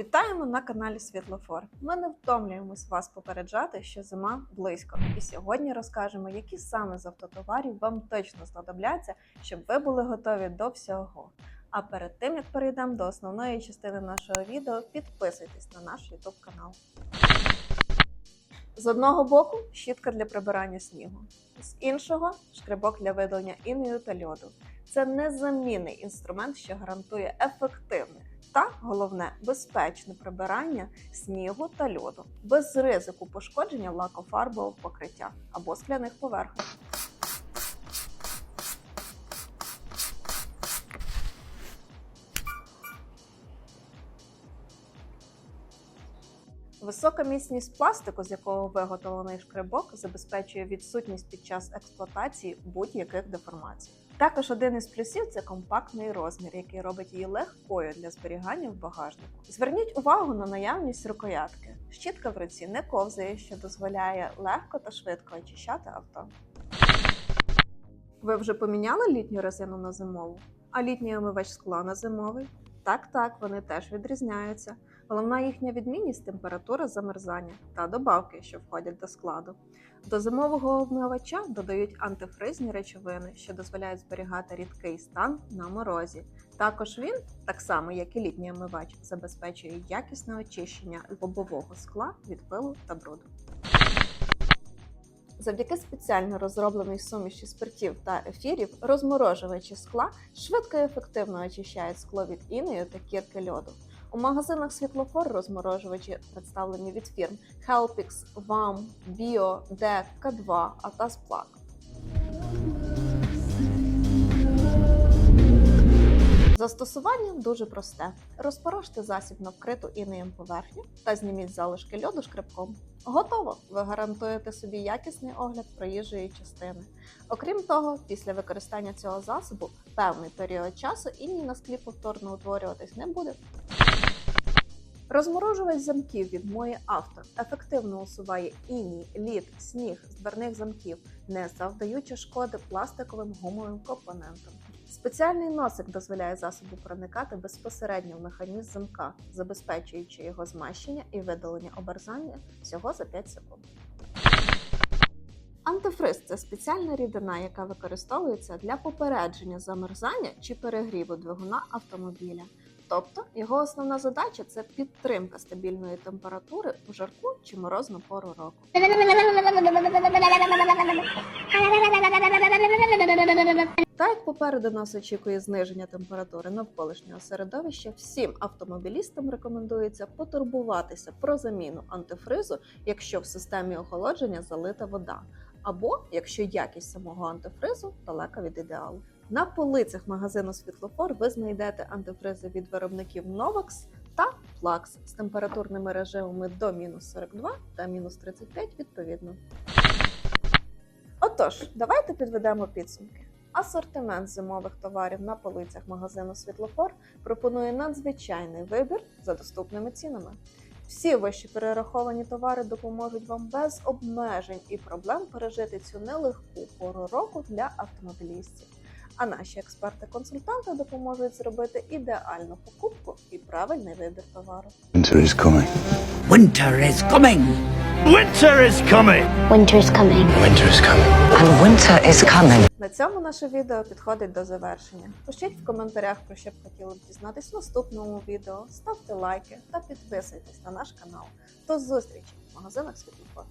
Вітаємо на каналі Світлофор. Ми не втомлюємось вас попереджати, що зима близько. І сьогодні розкажемо, які саме з автотоварів вам точно знадобляться, щоб ви були готові до всього. А перед тим як перейдемо до основної частини нашого відео, підписуйтесь на наш YouTube канал. З одного боку щітка для прибирання снігу, з іншого шкребок для видалення інею та льоду. Це незамінний інструмент, що гарантує ефективне та головне безпечне прибирання снігу та льоду без ризику пошкодження лакофарбового покриття або скляних поверхонь. Висока міцність пластику, з якого виготовлений шкребок, забезпечує відсутність під час експлуатації будь-яких деформацій. Також один із плюсів це компактний розмір, який робить її легкою для зберігання в багажнику. Зверніть увагу на наявність рукоятки. Щітка в руці не ковзає, що дозволяє легко та швидко очищати авто. Ви вже поміняли літню резину на зимову, а літній омивач скла на зимовий? Так, так, вони теж відрізняються. Головна їхня відмінність температура замерзання та добавки, що входять до складу. До зимового обмивача додають антифризні речовини, що дозволяють зберігати рідкий стан на морозі. Також він, так само як і літній омивач, забезпечує якісне очищення лобового скла від пилу та бруду. Завдяки спеціально розробленій суміші спиртів та ефірів розморожувачі скла швидко і ефективно очищають скло від інею та кірки льоду. У магазинах світлофор розморожувачі представлені від фірм Helpix, VAM, Bio, DEC, K2, Atas Plug. Застосування дуже просте. Розпороште засіб на вкриту інеєм поверхню та зніміть залишки льоду шкребком. Готово! Ви гарантуєте собі якісний огляд проїжджої частини. Окрім того, після використання цього засобу певний період часу іній на склі повторно утворюватись не буде. Розморожувач замків від мої авто ефективно усуває іній, лід, сніг з дверних замків, не завдаючи шкоди пластиковим гумовим компонентам. Спеціальний носик дозволяє засобу проникати безпосередньо в механізм замка, забезпечуючи його змащення і видалення оберзання всього за 5 секунд. Антифриз це спеціальна рідина, яка використовується для попередження замерзання чи перегріву двигуна автомобіля. Тобто його основна задача це підтримка стабільної температури у жарку чи морозну пору року. Та як попереду нас очікує зниження температури навколишнього середовища, всім автомобілістам рекомендується потурбуватися про заміну антифризу, якщо в системі охолодження залита вода, або якщо якість самого антифризу далека від ідеалу. На полицях магазину Світлофор ви знайдете антифризи від виробників Novax та Flux з температурними режимами до мінус 42 та мінус 35 відповідно. Отож, давайте підведемо підсумки. Асортимент зимових товарів на полицях магазину Світлофор пропонує надзвичайний вибір за доступними цінами. Всі вищі перераховані товари допоможуть вам без обмежень і проблем пережити цю нелегку пору року для автомобілістів. А наші експерти-консультанти допоможуть зробити ідеальну покупку і правильний вибір товару. Winter is coming. Winter is coming! Winter is coming! Winter's coming. Winter is coming. And winter is coming. На цьому наше відео підходить до завершення. Пишіть в коментарях про що б хотіли б дізнатись в наступному відео, ставте лайки та підписуйтесь на наш канал. До зустрічі в магазинах Світлофор.